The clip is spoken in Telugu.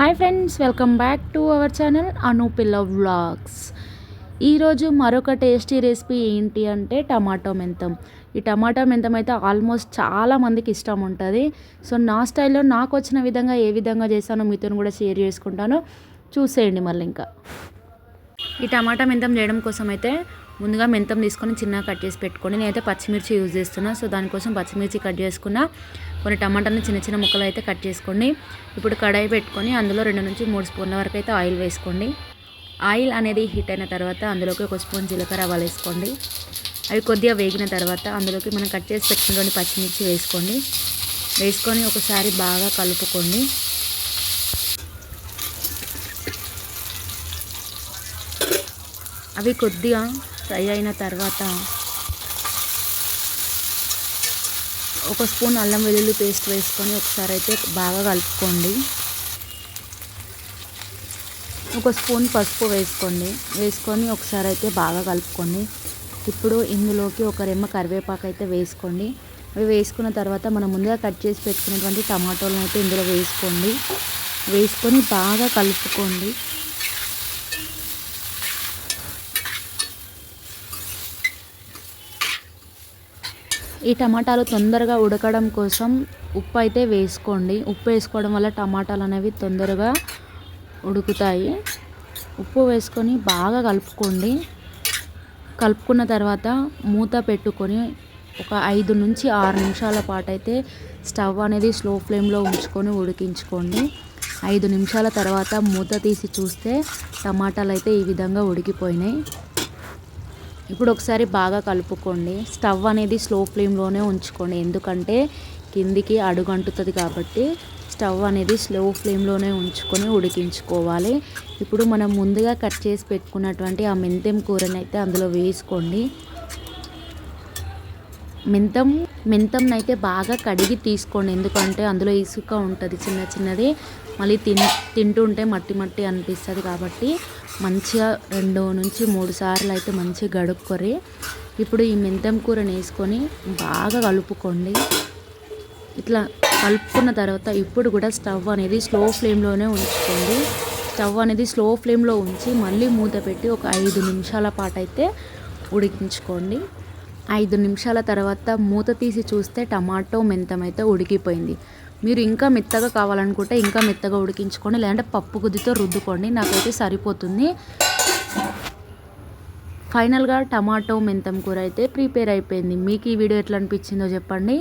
Hi friends welcome back to our channel Anupilla vlogs ఈరోజు మరొక టేస్టీ రెసిపీ ఏంటి అంటే టమాటో మెంతం. ఈ టమాటో మెంతం అయితే ఆల్మోస్ట్ చాలా మందికి ఇష్టం ఉంటుంది. సో నా స్టైల్లో నాకు వచ్చిన విధంగా ఏ విధంగా చేశానో మీతో కూడా షేర్ చేసుకుంటాను. చూసేయండి మళ్ళీ ఇంకా. ఈ టమాటా మెంతం చేయడం కోసం అయితే ముందుగా మెంతం తీసుకొని చిన్నగా కట్ చేసి పెట్టుకోండి. నేనైతే పచ్చిమిర్చి యూజ్ చేస్తున్నా. సో దానికోసం పచ్చిమిర్చి కట్ చేసుకున్న. కొన్ని టమాటాలను చిన్న చిన్న ముక్కలు అయితే కట్ చేసుకోండి. ఇప్పుడు కడాయి పెట్టుకొని అందులో రెండు నుంచి మూడు స్పూన్ల వరకు అయితే ఆయిల్ వేసుకోండి. ఆయిల్ అనేది హీట్ అయిన తర్వాత అందులోకి ఒక స్పూన్ జీలకర్ర ఆవాలు వేసుకోండి. అవి కొద్దిగా వేగిన తర్వాత అందులోకి మనం కట్ చేసి పెట్టుకున్నటువంటి పచ్చిమిర్చి వేసుకోండి. వేసుకొని ఒకసారి బాగా కలుపుకోండి. అవి కొద్దిగా ఫ్రై అయిన తర్వాత ఒక స్పూన్ అల్లం వెల్లుల్లి పేస్ట్ వేసుకొని ఒకసారి అయితే బాగా కలుపుకోండి. ఒక స్పూన్ పసుపు వేసుకోండి. వేసుకొని ఒకసారి అయితే బాగా కలుపుకోండి. ఇప్పుడు ఇందులోకి ఒక రెమ్మ కరివేపాకు అయితే వేసుకోండి. అవి వేసుకున్న తర్వాత మనం ముందుగా కట్ చేసి పెట్టుకున్నటువంటి టమాటోలను అయితే ఇందులో వేసుకోండి. వేసుకొని బాగా కలుపుకోండి. ఈ టమాటాలు తొందరగా ఉడకడం కోసం ఉప్పు అయితే వేసుకోండి. ఉప్పు వేసుకోవడం వల్ల టమాటాలు అనేవి తొందరగా ఉడుకుతాయి. ఉప్పు వేసుకొని బాగా కలుపుకోండి. కలుపుకున్న తర్వాత మూత పెట్టుకొని ఒక ఐదు నుంచి ఆరు నిమిషాల పాటు అయితే స్టవ్ అనేది స్లో ఫ్లేమ్లో ఉంచుకొని ఉడికించుకోండి. ఐదు నిమిషాల తర్వాత మూత తీసి చూస్తే టమాటాలు అయితే ఈ విధంగా ఉడికిపోయినాయి. ఇప్పుడు ఒకసారి బాగా కలుపుకోండి. స్టవ్ అనేది స్లో ఫ్లేమ్లోనే ఉంచుకోండి. ఎందుకంటే కిందికి అడుగంటుతుంది కాబట్టి స్టవ్ అనేది స్లో ఫ్లేమ్లోనే ఉంచుకొని ఉడికించుకోవాలి. ఇప్పుడు మనం ముందుగా కట్ చేసి పెట్టుకున్నటువంటి ఆ మెంతెం కూరని అయితే అందులో వేసుకోండి. మెంతం మెంతంనైతే అయితే బాగా కడిగి తీసుకోండి. ఎందుకంటే అందులో ఇసుక ఉంటుంది చిన్న చిన్నది. మళ్ళీ తిన్ తింటుంటే మట్టి మట్టి అనిపిస్తుంది కాబట్టి మంచిగా రెండు నుంచి మూడు సార్లు అయితే మంచిగా గడుక్కొని ఇప్పుడు ఈ మెంతం కూరని వేసుకొని బాగా కలుపుకోండి. ఇట్లా కలుపుకున్న తర్వాత ఇప్పుడు కూడా స్టవ్ అనేది స్లో ఫ్లేమ్లోనే ఉంచుకోండి. స్టవ్ అనేది స్లో ఫ్లేమ్లో ఉంచి మళ్ళీ మూత పెట్టి ఒక ఐదు నిమిషాల పాటు అయితే ఉడికించుకోండి. ఐదు నిమిషాల తర్వాత మూత తీసి చూస్తే టమాటో మెంతం అయితే ఉడికిపోయింది. మీరు ఇంకా మెత్తగా కావాలనుకుంటే ఇంకా మెత్తగా ఉడికించుకోండి లేదంటే పప్పు గుద్దితో రుద్దుకోండి నాకైతే సరిపోతుంది. ఫైనల్గా టమాటో మెంతం కూర అయితే ప్రిపేర్ అయిపోయింది. మీకు ఈ వీడియో ఎట్లా అనిపించిందో చెప్పండి.